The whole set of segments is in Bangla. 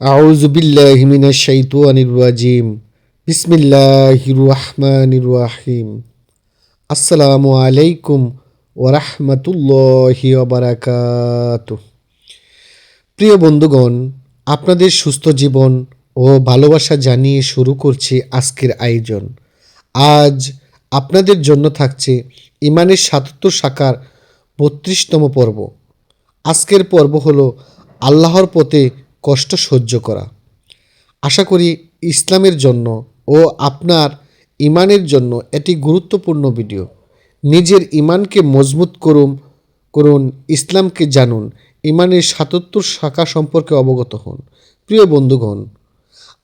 আউজবিল্লাহিমিনা শৈতানির রাজিম। বিসমিল্লাহির রহমানির রাহিম। আসসালামু আলাইকুম ওরহমতুল্লাহি অবরাকাত প্রিয় বন্ধুগণ, আপনাদের সুস্থ জীবন ও ভালোবাসা জানিয়ে শুরু করছি আজকের আয়োজন। আজ আপনাদের জন্য থাকছে ইমানের সাতাত্তর শাখার বত্রিশতম পর্ব। আজকের পর্ব হলো আল্লাহর পথে কষ্ট সহ্য করা। আশা করি ইসলামের জন্য ও আপনার ইমানের জন্য এটি গুরুত্বপূর্ণ ভিডিও। নিজের ইমানকে মজবুত করুন করুন, ইসলামকে জানুন, ইমানের সাতাত্তর শাখা সম্পর্কে অবগত হন। প্রিয় বন্ধুগণ,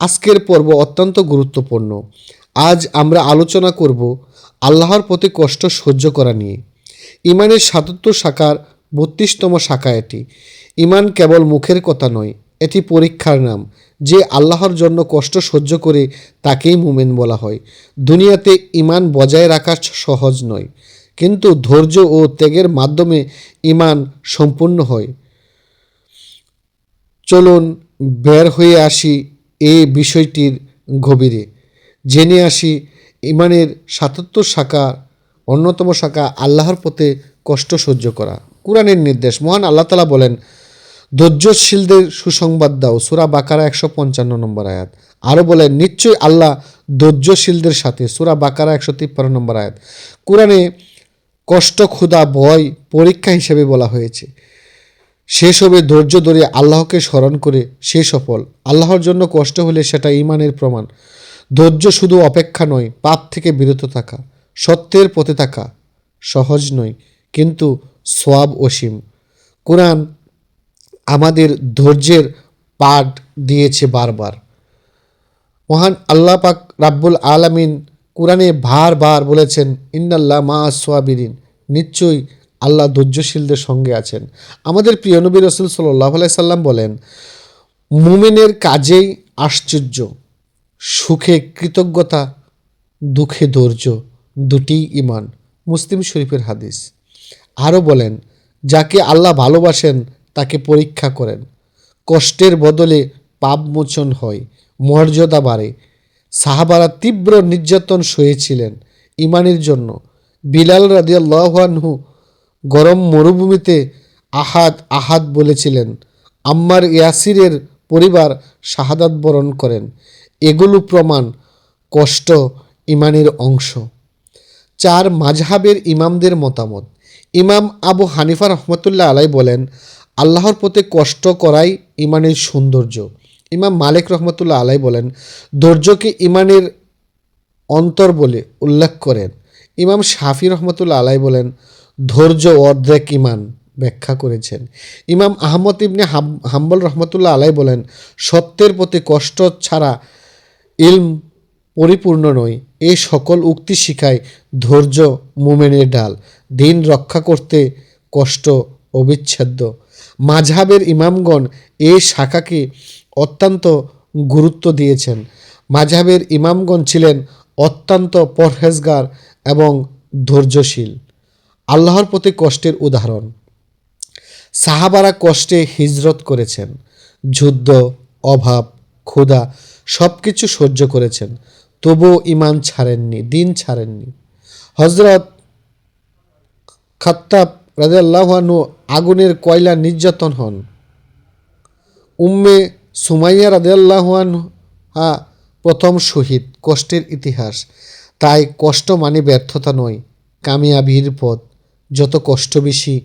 আজকের পর্ব অত্যন্ত গুরুত্বপূর্ণ। আজ আমরা আলোচনা করব আল্লাহর প্রতি কষ্ট সহ্য করা নিয়ে। ইমানের সাতাত্তর শাখার বত্রিশতম শাখা এটি। ইমান কেবল মুখের কথা নয় এটি পরীক্ষার নাম। যে আল্লাহর জন্য কষ্ট সহ্য করে তাকেই মুমেন বলা হয়। দুনিয়াতে ইমান বজায় রাখা সহজ নয়। কিন্তু ধৈর্য ও ত্যাগের মাধ্যমে ইমান সম্পূর্ণ হয়। চলুন বের হয়ে আসি এই বিষয়টির গভীরে। জেনে আসি ইমানের সাতাত্তর শাখা অন্যতম শাখা আল্লাহর পথে কষ্ট সহ্য করা। কোরআনের নির্দেশ। মহান আল্লাহ তালা বলেন ধৈর্যশীলদের সুসংবাদ দাও। সুরা বাকারা একশো পঞ্চান্ন নম্বর আয়াত। আরও বলেন, নিশ্চয়ই আল্লাহ ধৈর্যশীলদের সাথে, সুরা বাকারা একশো তিপ্পান্ন নম্বর আয়াত। কোরআনে কষ্ট, ক্ষুধা, ভয়, পরীক্ষা হিসেবে বলা হয়েছে। শেষ হবে ধৈর্য ধরে আল্লাহকে স্মরণ করে, সে সফল। আল্লাহর জন্য কষ্ট হলে সেটা ইমানের প্রমাণ। ধৈর্য শুধু অপেক্ষা নয়, পাপ থেকে বিরত থাকা। সত্যের পথে থাকা সহজ নয়, কিন্তু সোয়াব অসীম। কোরআন আমাদের ধৈর্যের পাঠ দিয়েছে বারবার। মহান আল্লাহ পাক রাব্বুল আলামিন কোরআনে বারবার বলেছেন, ইন্নাল্লাহ মা সোয়াবিরিন নিশ্চয়ই আল্লাহ ধৈর্যশীলদের সঙ্গে আছেন। আমাদের প্রিয় নবী রসুল সাল্লাহ সাল্লাম বলেন, মুমিনের কাজেই আশ্চর্য, সুখে কৃতজ্ঞতা, দুঃখে ধৈর্য দুটি ইমান মুসলিম শরীফের হাদিস। আরও বলেন, যাকে আল্লাহ ভালোবাসেন তাকে পরীক্ষা করেন। কষ্টের বদলে পাপ মোচন হয়, মর্যাদা বাড়ে। সাহাবারা তীব্র নির্যাতন সয়েছিলেন ইমানের জন্য। বিলাল রাদিয়াল্লাহানহু গরম মরুভূমিতে আহাদ আহাদ বলেছিলেন, আম্মার ইয়াসিরের পরিবার শাহাদাত বরণ করেন। এগুলো প্রমাণ কষ্ট ইমানের অংশ। চার মাঝহাবের ইমামদের মতামত। ইমাম আবু হানিফা রহমতুল্লাহ আলাই বলেন আল্লাহর পথে কষ্ট করাই ইমানের সৌন্দর্য। ইমাম মালিক রহমতুল্লাহ আলাই বলেন, ধৈর্যকে ইমানের অন্তর বলে উল্লেখ করেন। ইমাম শাফি রহমতুল্লাহ আলাই বলেন, ধৈর্য অর্ধেক ইমান, ব্যাখ্যা করেছেন। ইমাম আহমদ ইবনে হাম- হাম্বল রহমতুল্লাহ আলাই বলেন, সত্যের প্রতি কষ্ট ছাড়া ইলম পরিপূর্ণ নয়। এই সকল উক্তি শিখায় ধৈর্য মোমেনের ডাল। দিন রক্ষা করতে কষ্ট অবিচ্ছেদ্য। মাঝহাবের ইমামগণ এ শাখাকে অত্যন্ত গুরুত্ব দিয়েছেন। মাঝহাবের ইমামগণ ছিলেন অত্যন্ত পরহেজগার এবং ধৈর্যশীল। আল্লাহর প্রতি কষ্টের উদাহরণ। সাহাবারা কষ্টে হিজরত করেছেন। যুদ্ধ, অভাব, ক্ষুধা সব কিছু সহ্য করেছেন। তবুও ইমান ছাড়েননি, দিন ছাড়েননি। হজরত খাত্তাব রাজাল্লাহানু আগুনের কয়লা নির্যাতন হন। উম্মে সুমাইয়া রাজাল্লাহান হা প্রথম শহীদ, কষ্টের ইতিহাস। তাই কষ্ট মানে ব্যর্থতা নয়, কামিয়াবির পথ। যত কষ্ট বেশি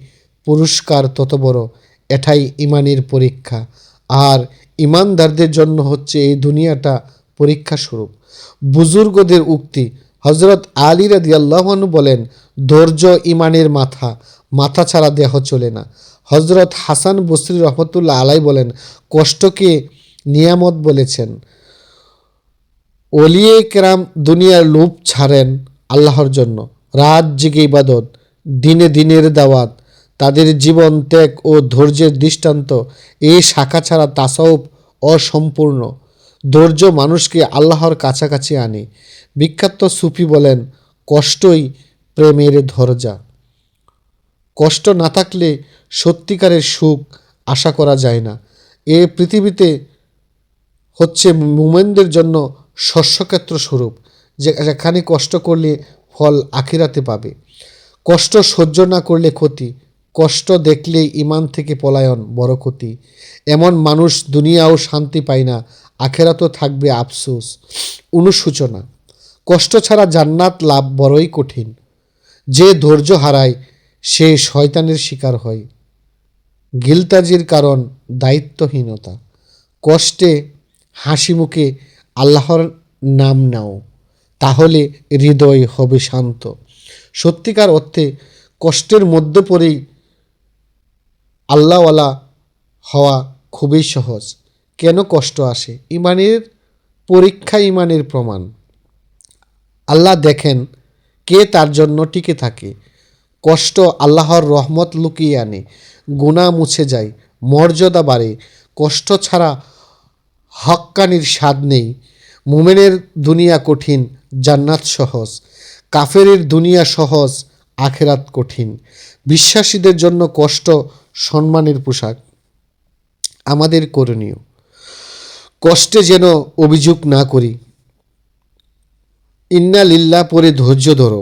পুরস্কার, তত বড়। এটাই ইমানের পরীক্ষা। আর ইমানদারদের জন্য হচ্ছে এই দুনিয়াটা পরীক্ষা স্বরূপ। বুজুর্গদের উক্তি হজরত আলী রাদি বলেন, ধৈর্য ইমানের মাথা মাথা ছাড়া দেহ চলে না। হজরত হাসান বসরি রহমতুল্লাহ আলাই বলেন, কষ্টকে নিয়ামত বলেছেন। অলিয়ে কেরাম দুনিয়ার লোভ ছাড়েন আল্লাহর জন্য। রাত জেগে ইবাদত, দিনে দিনের দাওয়াত, তাদের জীবন ত্যাগ ও ধৈর্যের দৃষ্টান্ত এই শাখা ছাড়া তাসাউফ অসম্পূর্ণ। ধৈর্য মানুষকে আল্লাহর কাছাকাছি আনে। বিখ্যাত সুফি বলেন, কষ্টই প্রেমের ধরজা। কষ্ট না থাকলে সত্যিকারের সুখ আশা করা যায় না। এ পৃথিবীতে হচ্ছে মুমেনদের জন্য শস্যক্ষেত্র স্বরূপ যেখানে কষ্ট করলে ফল আখিরাতে পাবে। কষ্ট সহ্য না করলে ক্ষতি, কষ্ট দেখলেই ইমান থেকে পলায়ন বড় ক্ষতি। এমন মানুষ দুনিয়াও শান্তি পায় না, আখেরাতও থাকবে আফসোস। অনুসূচনা কষ্ট ছাড়া জান্নাত লাভ বড়ই কঠিন। যে ধৈর্য হারায় সে শয়তানের শিকার হয়। গিলতাজির কারণ দায়িত্বহীনতা। কষ্টে হাসি মুখে আল্লাহর নাম নাও, তাহলে হৃদয় হবে শান্ত। সত্যিকার অর্থে কষ্টের মধ্যে পড়েই আল্লাহওয়ালা হওয়া খুবই সহজ। কেন কষ্ট আসে? ইমানের পরীক্ষা ইমানের প্রমাণ। আল্লাহ দেখেন কে তার জন্য টিকে থাকে। কষ্ট আল্লাহর রহমত লুকিয়ে আনে গুণা মুছে যায়, মর্যাদা বাড়ে, কষ্ট ছাড়া হক্কানির স্বাদ নেই। মুমেনের দুনিয়া কঠিন, জান্নাত সহজ, কাফেরের দুনিয়া সহজ, আখেরাত কঠিন। বিশ্বাসীদের জন্য কষ্ট সম্মানের পোশাক। আমাদের করণীয়, কষ্টে যেন অভিযোগ না করি। ইন্না লিল্লা পরে ধৈর্য ধরো।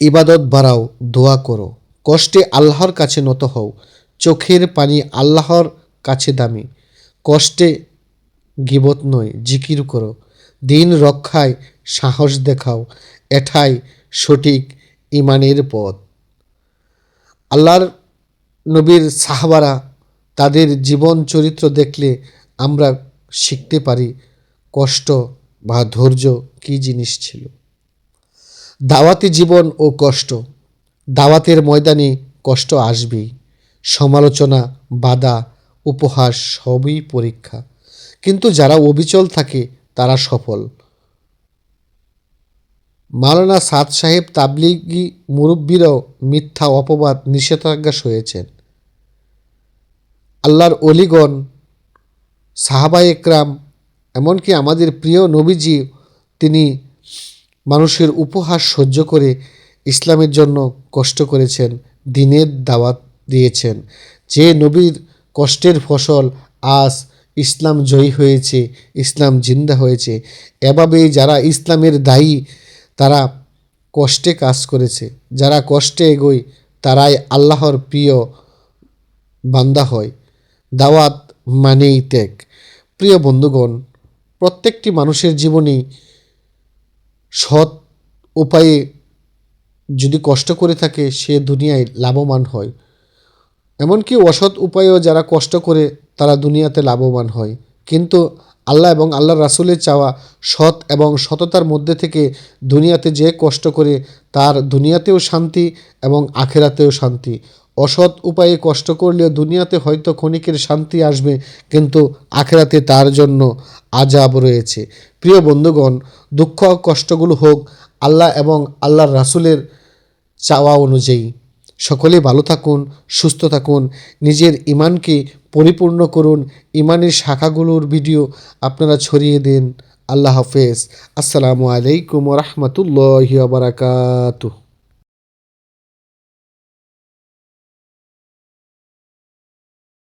ইবাদত বাড়াও, দোয়া করো। কষ্টে আল্লাহর কাছে নত হও। চোখের পানি আল্লাহর কাছে দামি। কষ্টে গিবত নয়, জিকির করো। দিন রক্ষায় সাহস দেখাও, এঠাই সঠিক ইমানের পথ। আল্লাহর নবীর সাহাবারা তাদের জীবন চরিত্র দেখলে আমরা শিখতে পারি কষ্ট বা ধৈর্য কী জিনিস ছিল। দাওয়াতি জীবন ও কষ্ট। দাওয়াতের ময়দানে কষ্ট আসবেই। সমালোচনা, বাধা, উপহাস সবই পরীক্ষা। কিন্তু যারা অবিচল থাকে, তারা সফল। মাওলানা সাদ সাহেব তাবলিগি মুরব্বীরাও মিথ্যা অপবাদ নিষেধাজ্ঞা সয়েছেন। আল্লাহর অলিগণ সাহাবা একরাম এমনকি আমাদের প্রিয় নবীজি, তিনি মানুষের উপহাস সহ্য করে ইসলামের জন্য কষ্ট করেছেন, দিনের দাওয়াত দিয়েছেন। যে নবীর কষ্টের ফসল আজ ইসলাম জয়ী হয়েছে, ইসলাম জিন্দা হয়েছে এভাবেই যারা ইসলামের দায়ী, তারা কষ্টে কাজ করেছে। যারা কষ্টে এগোয়, তারাই আল্লাহর প্রিয় বান্দা হয়। দাওয়াত মানেই ত্যাগ। প্রিয় বন্ধুগণ, প্রত্যেকটি মানুষের জীবনেই সৎ উপায়ে যদি কষ্ট করে থাকে, সে দুনিয়ায় লাভবান হয়। এমনকি অসৎ উপায়েও যারা কষ্ট করে, তারা দুনিয়াতে লাভবান হয়। কিন্তু আল্লাহ এবং আল্লাহ রাসুলের চাওয়া সৎ এবং সততার মধ্যে থেকে দুনিয়াতে যে কষ্ট করে, তার দুনিয়াতেও শান্তি এবং আখেরাতেও শান্তি। অসৎ উপায়ে কষ্ট করলেও দুনিয়াতে হয়তো ক্ষণিকের শান্তি আসবে, কিন্তু আখেরাতে তার জন্য আজাব রয়েছে। প্রিয় বন্ধুগণ, দুঃখ, কষ্টগুলো হোক আল্লাহ এবং আল্লাহর রাসুলের চাওয়া অনুযায়ী। সকলে ভালো থাকুন, সুস্থ থাকুন, নিজের ইমানকে পরিপূর্ণ করুন। ইমানের শাখাগুলোর ভিডিও আপনারা ছড়িয়ে দিন। আল্লাহ হাফেজ। আসসালামু আলাইকুম রহমতুল্লাহ বারাকাতুহ।